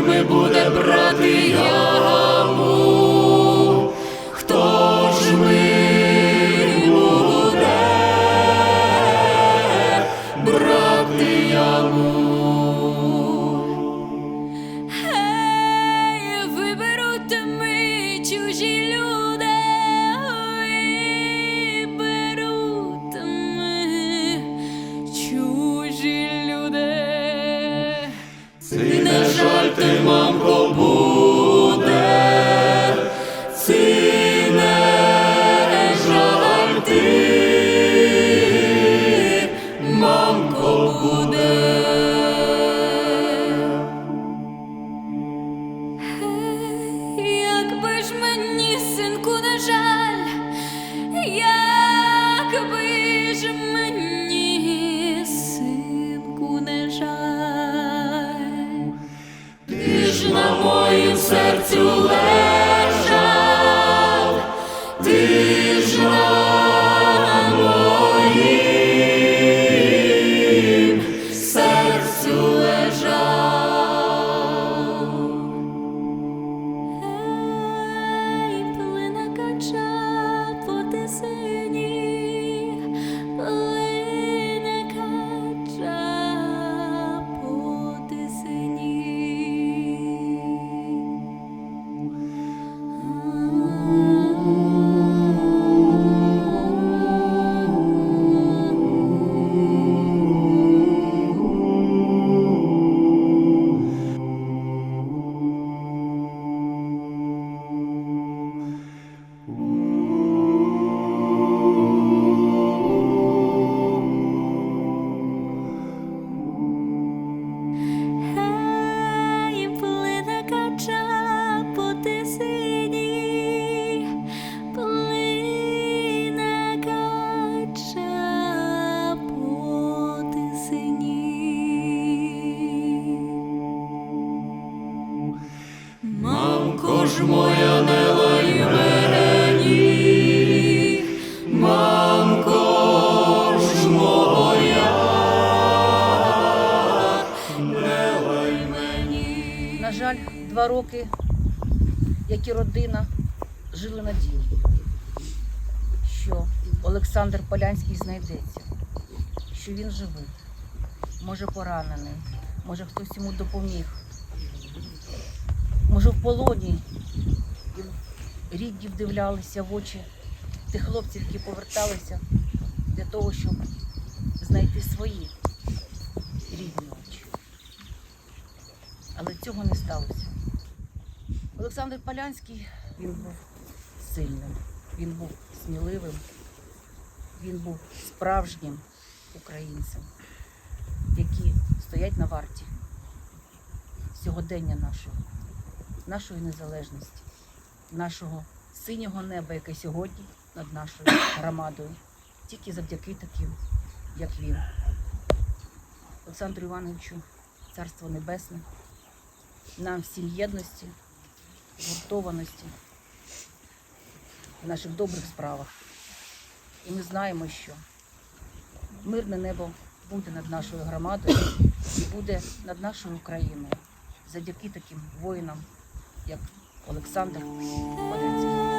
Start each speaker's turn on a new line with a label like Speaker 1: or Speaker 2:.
Speaker 1: Ми
Speaker 2: буде брати яму? Жаль ти, мамко, буде.
Speaker 1: Якби ж мені, синку, не жаль, якби ж мені,
Speaker 2: ж моя не лай мені, мамко ж моя, не лай мені.
Speaker 3: На жаль, два роки, як і родина, жили надією, що Олександр Полянський знайдеться, що він живий, може поранений, може хтось йому допоміг. Може в полоні рідні вдивлялися в очі тих хлопців, які поверталися для того, щоб знайти свої рідні очі але цього не сталося. Олександр Полянський він був сильним, він був сміливим, він був справжнім українцем, які стоять на варті сьогодення нашого, нашої незалежності, нашого синього неба, яке сьогодні над нашою громадою, тільки завдяки таким, як він. Олександру Івановичу, царство небесне нам всім єдності, згуртованості в наших добрих справах. І ми знаємо, що мирне небо буде над нашою громадою і буде над нашою Україною завдяки таким воїнам, як Олександр Полянський.